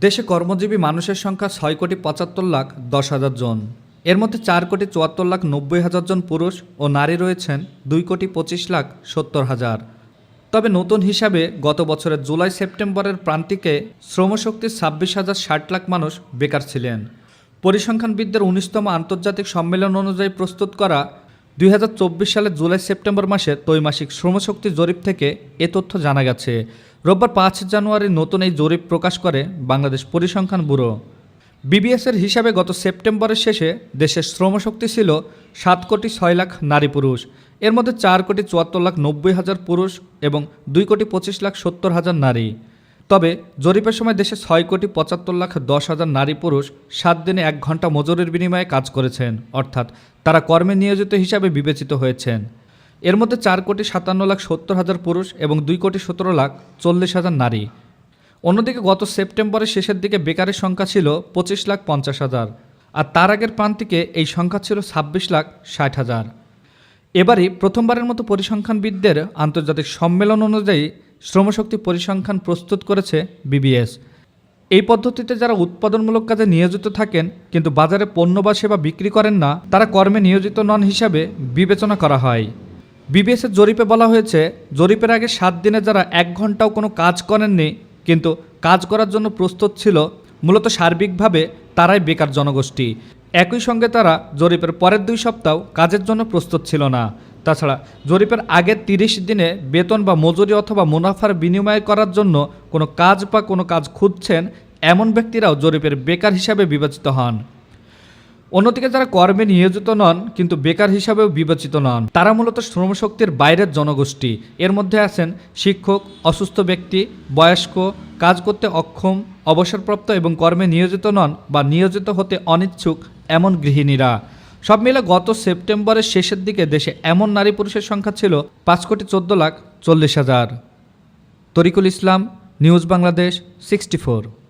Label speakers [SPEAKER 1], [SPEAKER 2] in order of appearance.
[SPEAKER 1] দেশে কর্মজীবী মানুষের সংখ্যা ছয় কোটি পঁচাত্তর লাখ দশ হাজার জন। এর মধ্যে চার কোটি চুয়াত্তর লাখ নব্বই হাজার জন পুরুষ ও নারী রয়েছেন, দুই কোটি পঁচিশ লাখ সত্তর হাজার। তবে নতুন হিসাবে গত বছরের জুলাই সেপ্টেম্বরের প্রান্তিকে শ্রমশক্তির ছাব্বিশ হাজার ষাট লাখ মানুষ বেকার ছিলেন। পরিসংখ্যানবিদদের উনিশতম আন্তর্জাতিক সম্মেলন অনুযায়ী প্রস্তুত করা দুই সালের জুলাই সেপ্টেম্বর মাসে ত্রৈমাসিক শ্রমশক্তি জরিপ থেকে এ তথ্য জানা গেছে। রোববার পাঁচ জানুয়ারি নতুন এই জরিপ প্রকাশ করে বাংলাদেশ পরিসংখ্যান ব্যুরো। বিবিএসের হিসাবে গত সেপ্টেম্বরের শেষে দেশের শ্রমশক্তি ছিল সাত কোটি ছয় লাখ নারী পুরুষ, এর মধ্যে চার কোটি চুয়াত্তর লাখ নব্বই হাজার পুরুষ এবং দুই কোটি পঁচিশ লাখ সত্তর হাজার নারী। তবে জরিপের সময় দেশে ছয় কোটি পঁচাত্তর লাখ দশ হাজার নারী পুরুষ সাত দিনে এক ঘণ্টা মজুরির বিনিময়ে কাজ করেছেন, অর্থাৎ তারা কর্মে নিয়োজিত হিসাবে বিবেচিত হয়েছেন। এর মধ্যে চার কোটি সাতান্ন লাখ সত্তর হাজার পুরুষ এবং দুই কোটি সতেরো লাখ চল্লিশ হাজার নারী। অন্যদিকে গত সেপ্টেম্বরের শেষের দিকে বেকারের সংখ্যা ছিল পঁচিশ লাখ পঞ্চাশ হাজার, আর তার আগের প্রান্তিকে এই সংখ্যা ছিল ছাব্বিশ লাখ ষাট হাজার। এবারই প্রথমবারের মতো পরিসংখ্যানবিদদের আন্তর্জাতিক সম্মেলন অনুযায়ী শ্রমশক্তি পরিসংখ্যান প্রস্তুত করেছে বিবিএস। এই পদ্ধতিতে যারা উৎপাদনমূলক কাজে নিয়োজিত থাকেন, কিন্তু বাজারে পণ্য বা সেবা বিক্রি করেন না, তারা কর্মে নিয়োজিত নন হিসাবে বিবেচনা করা হয়। বিবিএসের জরিপে বলা হয়েছে, জরিপের আগে সাত দিনে যারা এক ঘন্টাও কোনো কাজ করেননি, কিন্তু কাজ করার জন্য প্রস্তুত ছিল, মূলত সার্বিকভাবে তারাই বেকার জনগোষ্ঠী। একই সঙ্গে তারা জরিপের পরের দুই সপ্তাহ কাজের জন্য প্রস্তুত ছিল না। তাছাড়া জরিপের আগের তিরিশ দিনে বেতন বা মজুরি অথবা মুনাফার বিনিময় করার জন্য কোনো কাজ বা কোনো কাজ খুঁজছেন এমন ব্যক্তিরাও জরিপের বেকার হিসাবে বিবেচিত হন। অন্যদিকে যারা কর্মে নিয়োজিত নন, কিন্তু বেকার হিসাবেও বিবেচিত নন, তারা মূলত শ্রমশক্তির বাইরের জনগোষ্ঠী। এর মধ্যে আছেন শিক্ষক, অসুস্থ ব্যক্তি, বয়স্ক, কাজ করতে অক্ষম অবসরপ্রাপ্ত এবং কর্মে নিয়োজিত নন বা নিয়োজিত হতে অনিচ্ছুক এমন গৃহিণীরা। সব মিলে গত সেপ্টেম্বরের শেষের দিকে দেশে এমন নারী পুরুষের সংখ্যা ছিল পাঁচ কোটি চোদ্দ লাখ চল্লিশ হাজার। Tarikul Islam, news Bangladesh, sixty four.